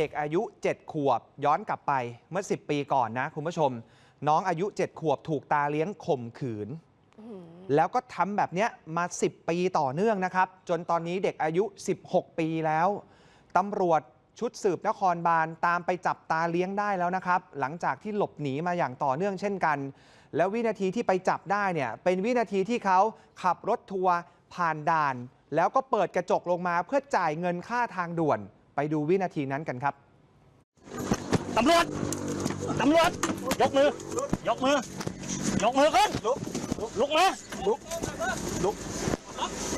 เด็กอายุ 7 ขวบย้อนกลับไปเมื่อ 10 ปีก่อนนะคุณผู้ชม น้องอายุ 7 ขวบถูกตาเลี้ยงข่มขืน แล้วก็ทำแบบเนี้ยมา 10 ปีต่อเนื่องนะครับ จนตอนนี้เด็กอายุ 16 ปีแล้วตำรวจชุดสืบนครบาลตามไปจับตาเลี้ยงได้แล้วนะครับ หลังจากที่หลบหนีมาอย่างต่อเนื่องเช่นกัน แล้ววินาทีที่ไปจับได้เนี่ยเป็นวินาทีที่เขาขับรถทัวร์ผ่านด่าน แล้วก็เปิดกระจกลงมาเพื่อจ่ายเงินค่าทางด่วน ไปดูวินาทีนั้นกันครับตำรวจตำรวจยกมือยกมือยกมือขึ้นลุกลุกมาลุกลุก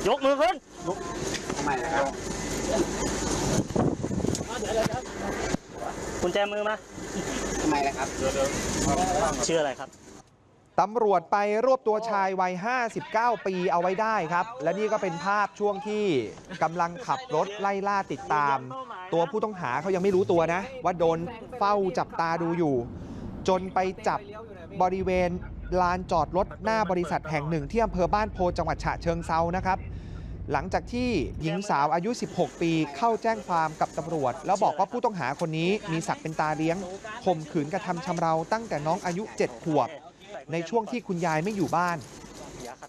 ยกมือขึ้นลุกทำไมครับกุญแจมือมาทำไมล่ะครับชื่ออะไรครับ ตำรวจไปรวบตัวชายวัย 59 ปีเอาไว้ได้ครับ และนี่ก็เป็นภาพช่วงที่กำลังขับรถไล่ล่าติดตาม ตัวผู้ต้องหาเขายังไม่รู้ตัวนะ ว่าโดนเฝ้าจับตาดูอยู่ จนไปจับบริเวณลานจอดรถหน้าบริษัทแห่งหนึ่งที่อำเภอบ้านโพจังหวัดฉะเชิงเซานะครับ หลังจากที่หญิงสาวอายุ 16 ปีเข้าแจ้งความกับตำรวจ แล้วบอกว่าผู้ต้องหาคนนี้มีศักดิ์เป็นตาเลี้ยงข่มขืนกระทำชำเราตั้งแต่น้องอายุ 7 ขวบ ในช่วงที่คุณยายไม่อยู่บ้าน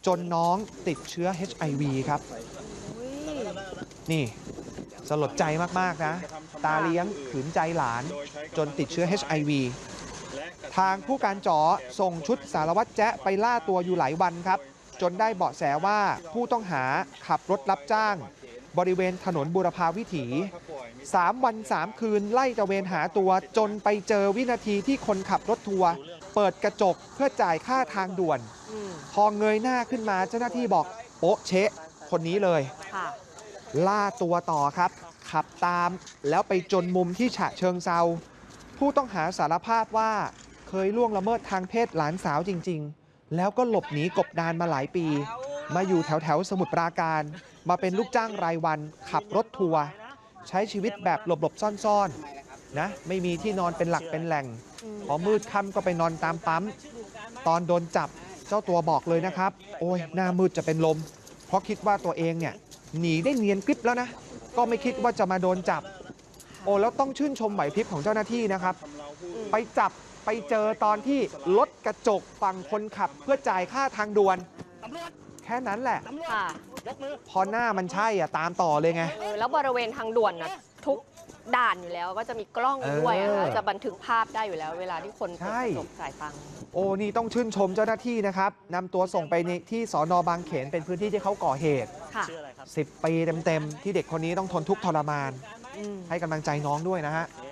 จนน้องติดเชื้อ HIV ครับ นี่สลดใจมาก ๆ นะ ตาเลี้ยงขืนใจหลาน จนติดเชื้อ HIV ทางผู้การจ๋อส่งชุดสารวัตรแจ๊ะไปล่าตัวอยู่หลายวันครับ จนได้เบาะแสว่าผู้ต้องหาขับรถรับจ้าง บริเวณถนนบุรพาวิถี 3 วัน 3 คืนไล่ตระเวนหาตัวจนไปเจอวินาทีที่คนขับรถทัวร์เปิดกระจกเพื่อจ่ายค่าทางด่วน พอเงยหน้าขึ้นมาเจ้าหน้าที่บอกโป๊ะเชะ คนนี้เลยค่ะล่าตัวต่อครับ ขับตามแล้วไปจนมุมที่ฉะเชิงเซา ผู้ต้องหาสารภาพว่าเคยล่วงละเมิดทางเพศหลานสาวจริง ๆ แล้วก็หลบหนีกบดานมาหลายปี มาอยู่แถวแถวๆสมุทรปราการ มาเป็นลูกจ้างรายวันขับรถทัวร์ ใช้ชีวิตแบบหลบๆซ่อนๆนะไม่มีที่นอนเป็นหลักเป็นแหล่ง พอมืดค่ำก็ไปนอนตามปั๊ม ตอนโดนจับเจ้าตัวบอกเลยนะครับ โอ้ยหน้ามืดจะเป็นลม เพราะคิดว่าตัวเองเนี่ยหนีได้เนียนกริบแล้วนะ ก็ไม่คิดว่าจะมาโดนจับ โอ้แล้วต้องชื่นชมไหวพริบของเจ้าหน้าที่นะครับ ไปจับไปเจอตอนที่รถกระจกฝั่งคนขับเพื่อจ่ายค่าทางด่วนตำรวจแค่นั้นแหละ ตำรวจค่ะยกมือพอหน้ามันใช่อะตามต่อเลยไง เออแล้วบริเวณทางด่วนนะทุกด่านอยู่แล้วก็จะมีกล้องด้วยอะเออคะจะบันทึกภาพได้อยู่แล้ว เวลาที่คนเปิดใช่ กระจกจ่ายตังค์โอ้นี่ต้องชื่นชมเจ้าหน้าที่นะครับนำตัวส่งไปในที่สอนอบางเขนเป็นพื้นที่ที่เขาก่อเหตุ ค่ะชื่ออะไรครับ10 ปีเต็มๆ ที่เด็กคนนี้ต้องทนทุกข์ทรมาน อืมให้กำลังใจน้องด้วยนะฮะค